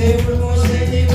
Deus, você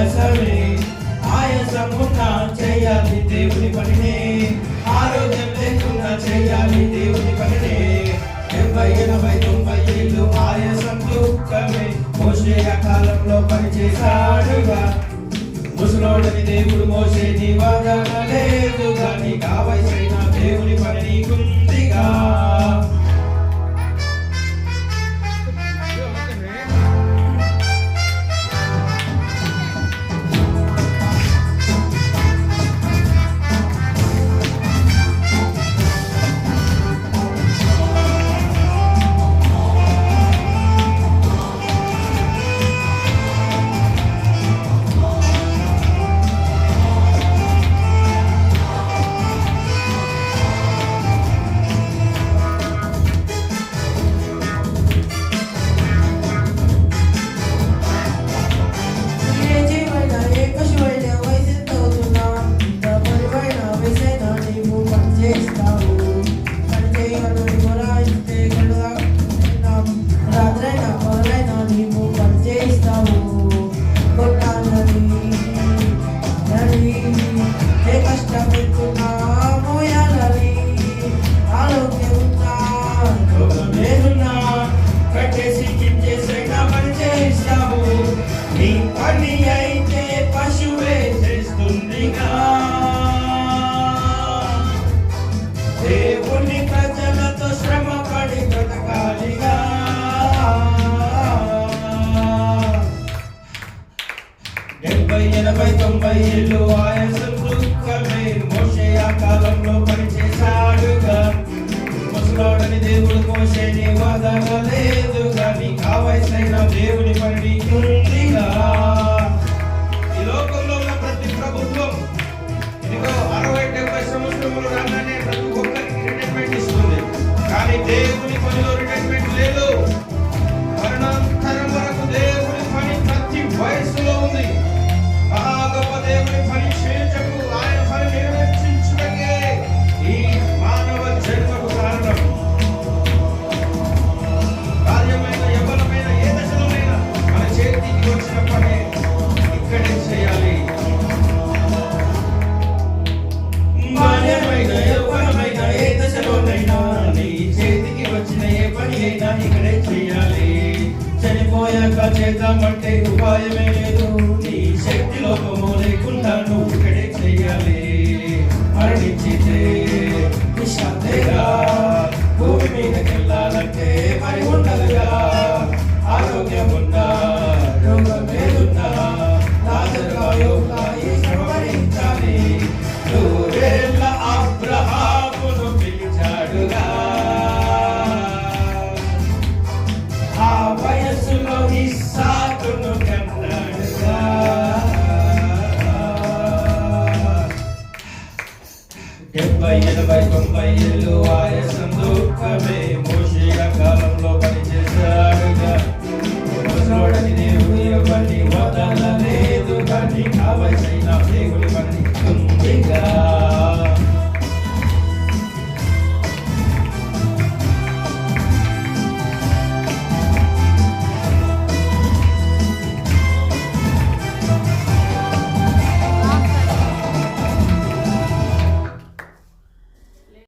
ఆయాసమే ఆయాసమున్నా చేయాలి దేవుని పనినే. ఆరోగ్యం లేకుండా చేయాలి దేవుని పనినే. డెబ్బై ఎనభై తొంభై ఏళ్ళు ఆయాసం దుఃఖమే మోసేయ కాలంలో పనిచేశాడుగా. ముసలోడని దేవుడు మోసే నీ వాదన లేదుగా నీ కావలసిన దేవుని పని నీకుందిగా. తొంభై చేద్దామంటే ఉపాయమే లేదు. Hey, what about